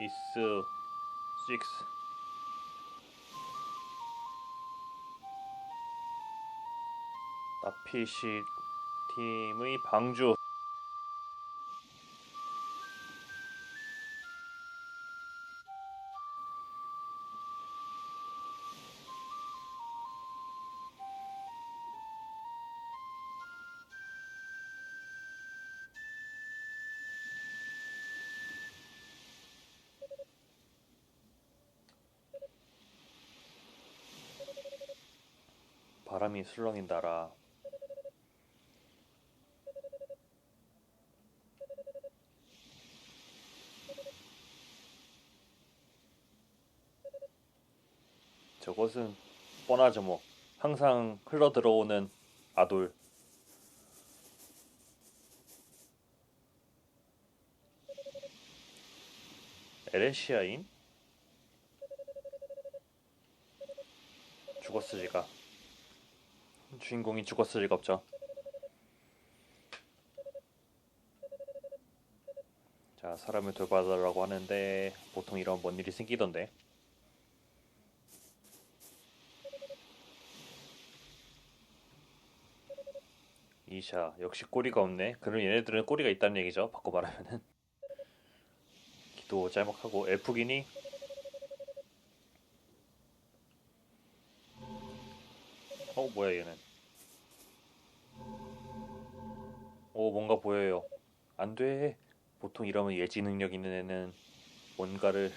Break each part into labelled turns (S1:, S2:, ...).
S1: 이스 6 나피시 팀의 방주 바람이 술렁인다라. 저것은 뻔하죠 뭐 항상 흘러 들어오는 아돌. 에레시아인? 리가 주인공이 죽었을 리가 없죠 자 사람을 돌봐달라고 하는데 보통 이런 뭔 일이 생기던데 이샤 역시 꼬리가 없네. 그럼 얘네들은 꼬리가 있다는 얘기죠. 바꿔 말하면은 기도 짤막하고 엘프기니 어 뭐야 얘는 오 뭔가 보여요. 안 돼. 보통 이러면 예지 능력 있는 애는 뭔가를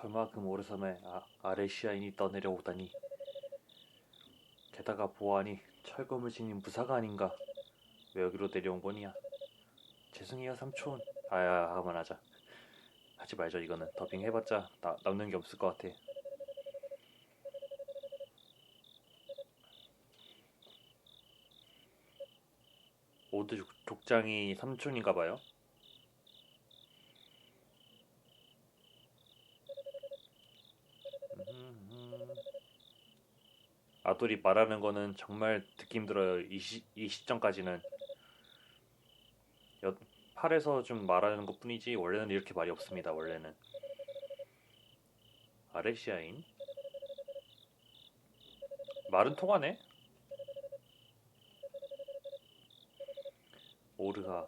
S1: 설마 그 모래섬에 아, 아레시아인이 떠내려오다니. 게다가 보아하니 철검을 지닌 무사가 아닌가. 왜 여기로 내려온 거냐 죄송해요 삼촌. 아야 그만하자. 하지 말죠 이거는. 더빙 해봤자 나, 남는 게 없을 것 같아. 오드 족- 족장이 삼촌인가 봐요 아돌이 말하는 거는 정말 듣기 힘들어요. 이, 시, 이 시점까지는 여, 팔에서 좀 말하는 것 뿐이지 원래는 이렇게 말이 없습니다. 원래는 아레시아인 말은 통하네. 오르가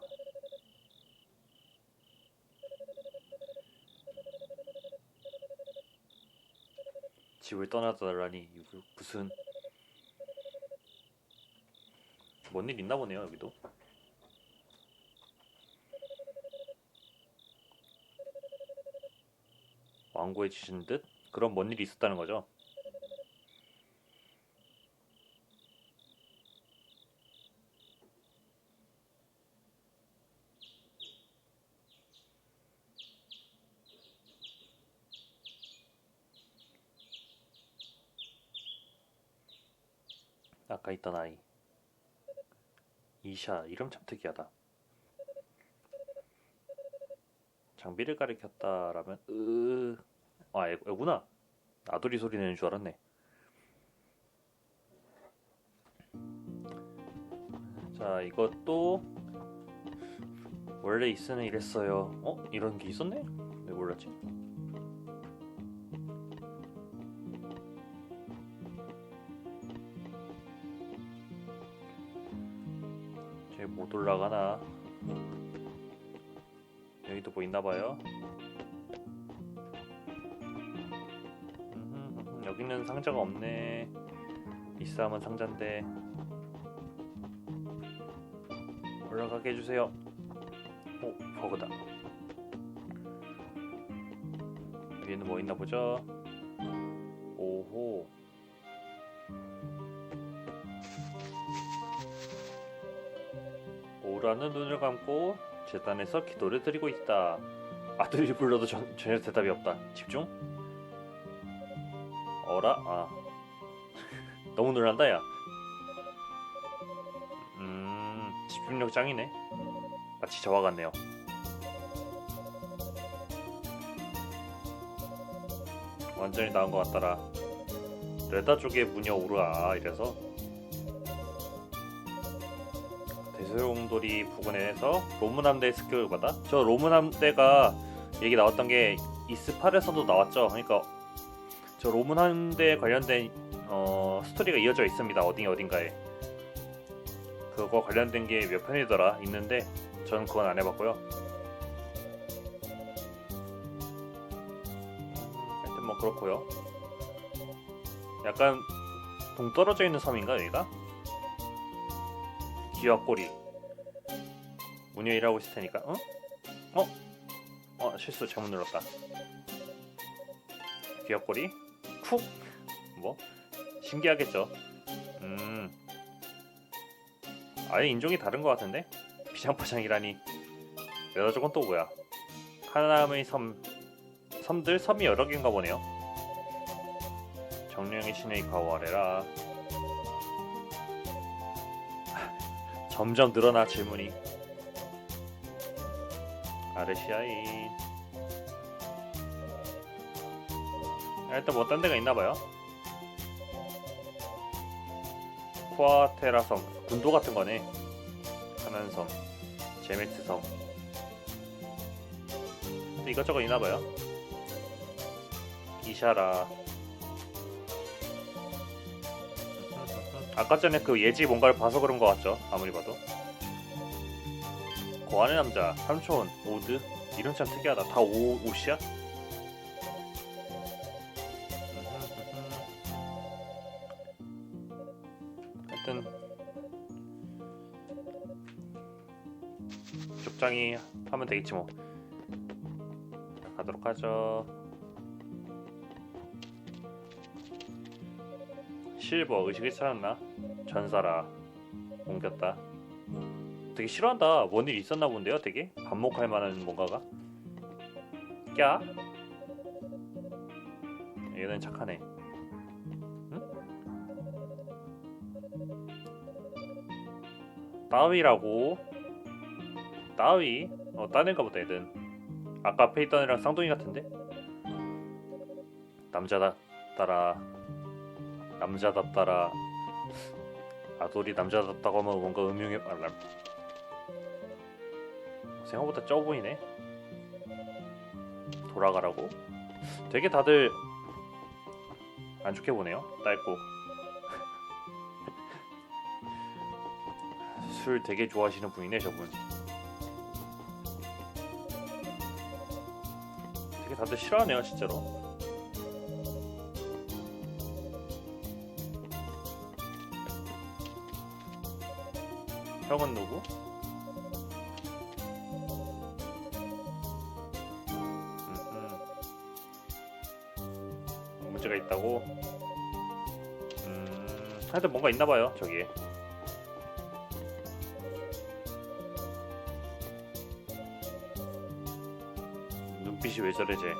S1: 집을 떠나달라니 이거 무슨 뭔 일 있나 보네요 여기도. 왕고해지신 듯? 그런 뭔 일이 있었다는 거죠? 아까 있던 아이. 이샤 이름 참 특이하다 장비를 가리켰다라면 으... 아 애, 애구나 아도리 소리 내는 줄 알았네 자 이것도 원래 있으면 이랬어요 어? 이런 게 있었네? 왜 몰랐지? 못 올라가나? 여기도 뭐 있나봐요. 음흠, 여기는 상자가 없네. 있으면 상자인데 올라가게 해주세요. 오, 버그다. 위에는 뭐 있나 보죠? 오호. 오라는 눈을 감고 재단에서 기도를 드리고 있다. 아들이 불러도 전, 전혀 대답이 없다. 집중. 어라? 아. 너무 놀란다, 야. 음, 집중력 짱이네. 마치 저와 같네요. 완전히 나은 것 같더라. 레다 쪽에 무녀 오르아 이래서 대소용돌이 부근에서 로문 함대 습격을 받아 저 로문 함대가 얘기 나왔던 게 이스팔에서도 나왔죠. 그러니까 저 로문 함대 관련된 어, 스토리가 이어져 있습니다. 어디 어딘가에 그거 관련된 게 몇 편이더라 있는데 저는 그건 안 해봤고요. 하여튼 뭐 그렇고요. 약간 동떨어져 있는 섬인가 여기가? 귀와 꼬리 문여 일하고 있을 테니까. 어? 어? 어 실수 잘못 눌렀다. 귀와 꼬리? 쿡! 뭐? 신기하겠죠. 음. 아예 인종이 다른 것 같은데? 비장파장이라니. 여자 쪽은 또 뭐야? 하나의 섬 섬들? 섬이 여러 개인가 보네요. 정령의 신의 가오 아래라 점점 늘어나 질문이 아르시아인 일단 뭐 딴 데가 있나봐요. 쿠아테라 섬 군도 같은 거네. 하난섬 제메트 섬. 이것저것 있나봐요. 이샤라. 아까 전에 그 예지 뭔가를 봐서 그런 것 같죠? 아무리 봐도 고안의 남자? 삼촌 오드? 이름 참 특이하다. 다 오, 옷이야? 하여튼 족장이 하면 되겠지 뭐. 가도록 하죠. 실버 의식을 찾았나? 전사라. 옮겼다 되게 싫어한다. 뭔 일 있었나 본데요 되게? 반목할 만한 뭔가가? 꺄? 얘는 착하네. 응? 따위라고? 따위? 어 따는가 보다 얘는. 아까 앞에 있던 애랑 쌍둥이 같은데? 남자다 따라. 남자답따라. 아돌이 남자답다고 하면 뭔가 음흉해 아, 생각보다 쪄 보이네. 돌아가라고? 되게 다들 안 좋게 보네요. 짧고. 술 되게 좋아하시는 분이네 저분. 되게 다들 싫어하네요 진짜로. 형은 누구? 있다고? 음, 하여튼 뭔가 있나 봐요 저기에. 눈빛이 왜 저래 쟤?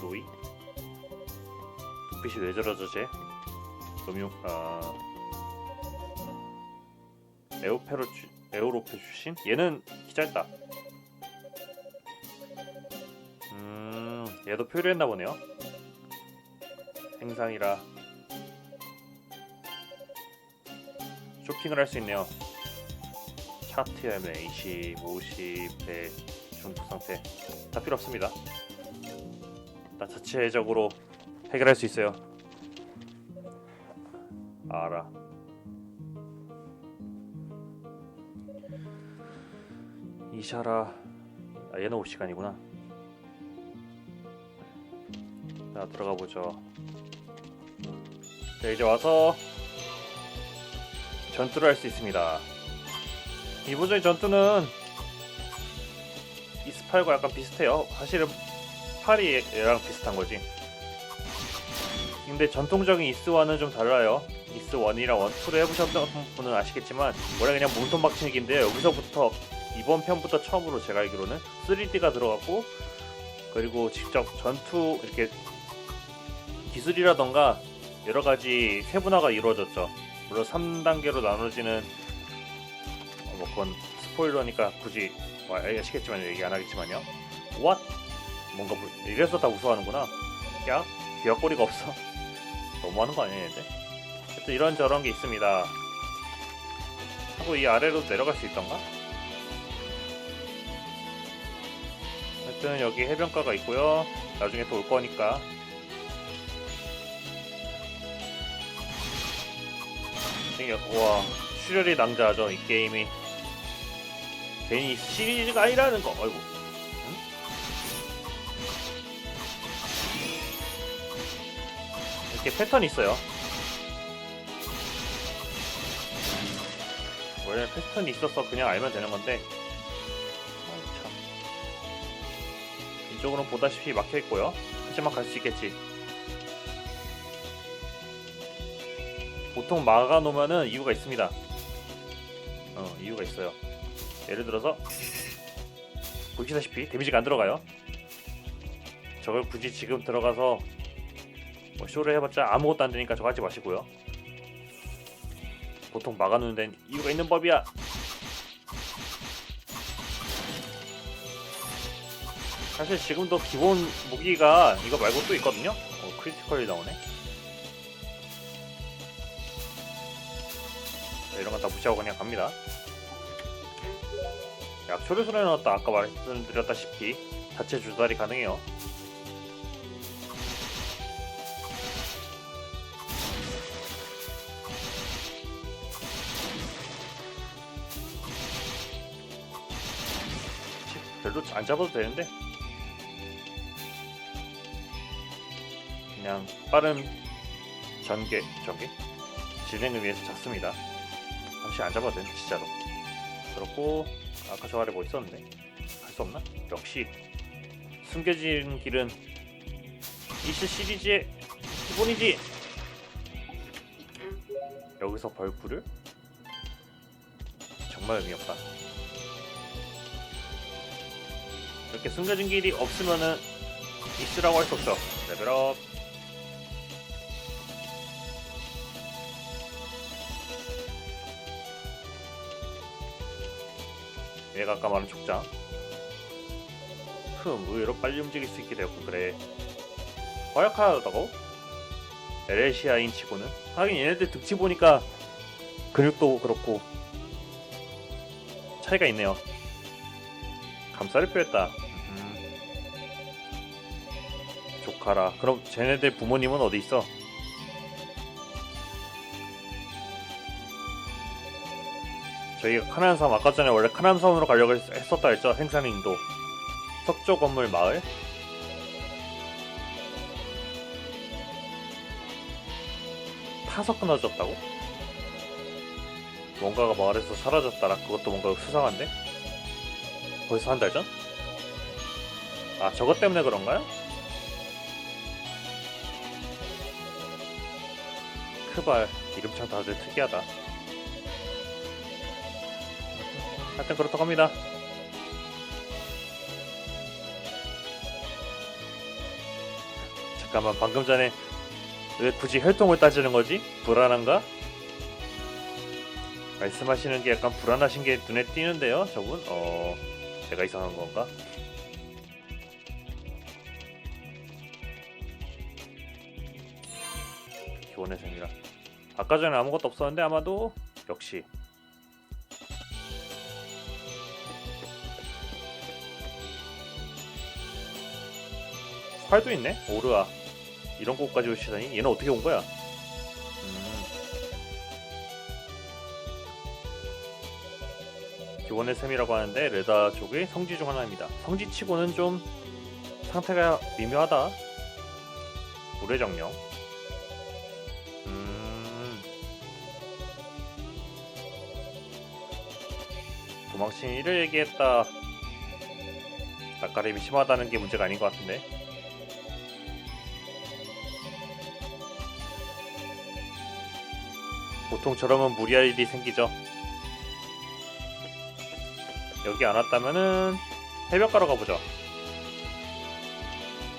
S1: 노이? 눈빛이 왜 저러죠 쟤? 음용 아 에오페로 주, 에오로페 출신? 얘는 기잘다. 음 얘도 표류했나 보네요. 행상이라 쇼핑을 할 수 있네요. 차트하면 20, 50, 100 중독 상태 다 필요 없습니다. 일단 자체적으로 해결할 수 있어요. 알아. 이샤라. 아, 얘는 올 시간이구나. 자 들어가 보죠. 자 이제 와서 전투를 할 수 있습니다. 이부적인 전투는 이스팔과 약간 비슷해요. 사실은 팔이 얘랑 비슷한 거지. 근데 전통적인 이스와는 좀 달라요. 이스 1이랑 1, 2를 해보셨던 분은 아시겠지만 원래 그냥 몸통 박치기인데 여기서부터 이번 편부터 처음으로 제가 알기로는 3D가 들어갔고 그리고 직접 전투 이렇게 기술이라던가 여러 가지 세분화가 이루어졌죠. 물론 3단계로 나눠지는 어, 뭐 그건 스포일러니까 굳이 뭐 아시겠지만 얘기 안 하겠지만요. What? 뭔가 뭐- 이래서 다 우스워하는구나. 야, 귀약거리가 없어. 너무하는 거 아니야, 얘들? 하여튼 이런 저런 게 있습니다. 하고 이 아래로 내려갈 수 있던가? 하여튼 여기 해변가가 있고요. 나중에 또 올 거니까. 되게 와 출혈이 낭자하죠 이 게임이. 괜히 시리즈가 아니라는 거. 아이고. 응? 이렇게 패턴이 있어요. 원래 패턴이 있어서 그냥 알면 되는 건데. 참. 이쪽으로는 보다시피 막혀 있고요. 하지만 갈 수 있겠지. 보통 막아 놓으면은 이유가 있습니다. 어, 이유가 있어요. 예를 들어서 보시다시피 데미지가 안 들어가요. 저걸 굳이 지금 들어가서 뭐 쇼를 해봤자 아무것도 안 되니까 저거 하지 마시고요. 보통 막아놓는 데는 이유가 있는 법이야. 사실 지금도 기본 무기가 이거 말고 또 있거든요. 어, 크리티컬이 나오네. 무시하고 그냥 갑니다. 약초를 손에 넣었다 아까 말씀드렸다시피 자체 조달이 가능해요. 별로 안 잡아도 되는데 그냥 빠른 전개 전개 진행을 위해서 잡습니다. 잠시 안 잡아도 되는 진짜로. 그렇고 아까 저 아래 뭐 있었는데 갈수 없나? 역시 숨겨진 길은 이스 시리즈의 기본이지. 여기서 벌꿀을 정말 의미 없다. 이렇게 숨겨진 길이 없으면은 이스라고 할 수 없죠. 레벨업. 얘가 아까 말한 족장. 흠, 의외로 빨리 움직일 수 있게 되었고 그래. 허약하다고? 에레시아인 치고는? 하긴 얘네들 득치 보니까 근육도 그렇고 차이가 있네요. 감사를 표했다. 음. 조카라. 그럼 쟤네들 부모님은 어디 있어? 저희가 카난섬 아까 전에 원래 카난섬으로 가려고 했- 했었다 했죠 행산인도 석조 건물 마을 타서 끊어졌다고? 뭔가가 마을에서 사라졌다라 그것도 뭔가 수상한데? 벌써 한 달 전? 아 저것 때문에 그런가요? 크크발 이름참 다들 특이하다. 하여튼 그렇다고 합니다. 잠깐만 방금 전에 왜 굳이 혈통을 따지는 거지? 불안한가? 말씀하시는 게 약간 불안하신 게 눈에 띄는데요, 저분? 어, 제가 이상한 건가? 기원의 생이라. 아까 전에 아무것도 없었는데 아마도 역시 활도 있네. 오르아. 이런 곳까지 오시다니 얘는 어떻게 온 거야? 음. 기원의 셈이라고 하는데 레다 쪽의 성지 중 하나입니다. 성지치고는 좀 상태가 미묘하다. 물의 정령. 음. 도망친 이를 얘기했다. 낯가림이 심하다는 게 문제가 아닌 것 같은데. 보통 저러면 무리할 일이 생기죠. 여기 안 왔다면은 해변가로 가보죠.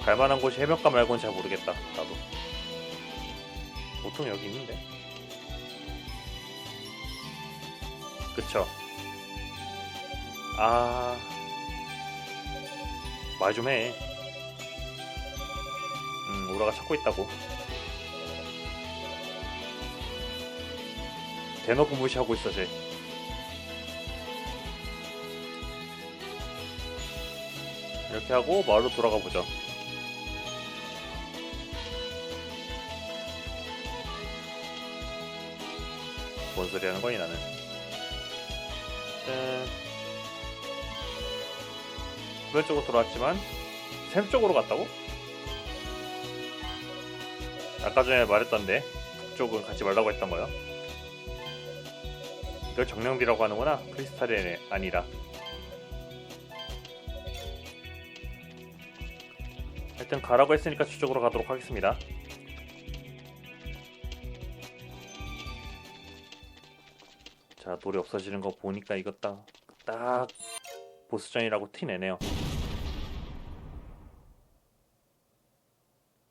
S1: 갈만한 곳이 해변가 말고는 잘 모르겠다. 나도. 보통 여기 있는데. 그쵸. 아. 말 좀 해. 음, 오라가 찾고 있다고. 대놓고 무시하고 있어, 쟤. 이렇게 하고 마을로 돌아가 보죠. 뭔 소리 하는 거니 나는? 짠. 그런 쪽으로 돌아왔지만 샘 쪽으로 갔다고? 아까 전에 말했던데 북쪽은 같이 말라고 했던 거요. 이걸 정령비라고 하는구나. 크리스탈이 아니라. 하여튼 가라고 했으니까 저쪽으로 가도록 하겠습니다. 자, 돌이 없어지는 거 보니까 이거 딱, 딱 보스전이라고 티 내네요.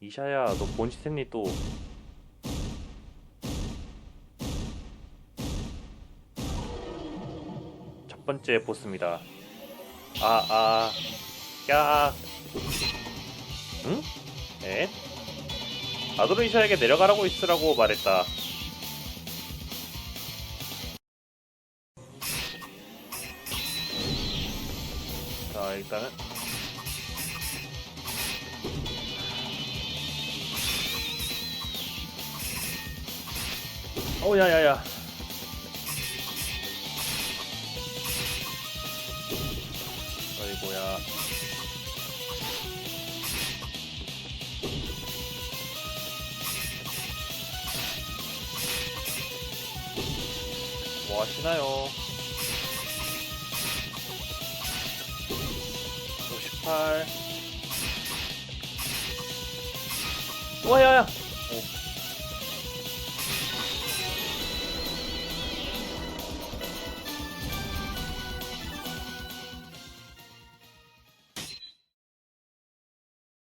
S1: 이샤야, 너 본시템니 또 번째 보스입니다. 아, 아, 야, 응? 에? 아도르이샤에게 내려가라고 있으라고 말했다. 자, 일단은 어, 야 야 야. 어이고야. 뭐 하시나요? 58. 와, 야, 야.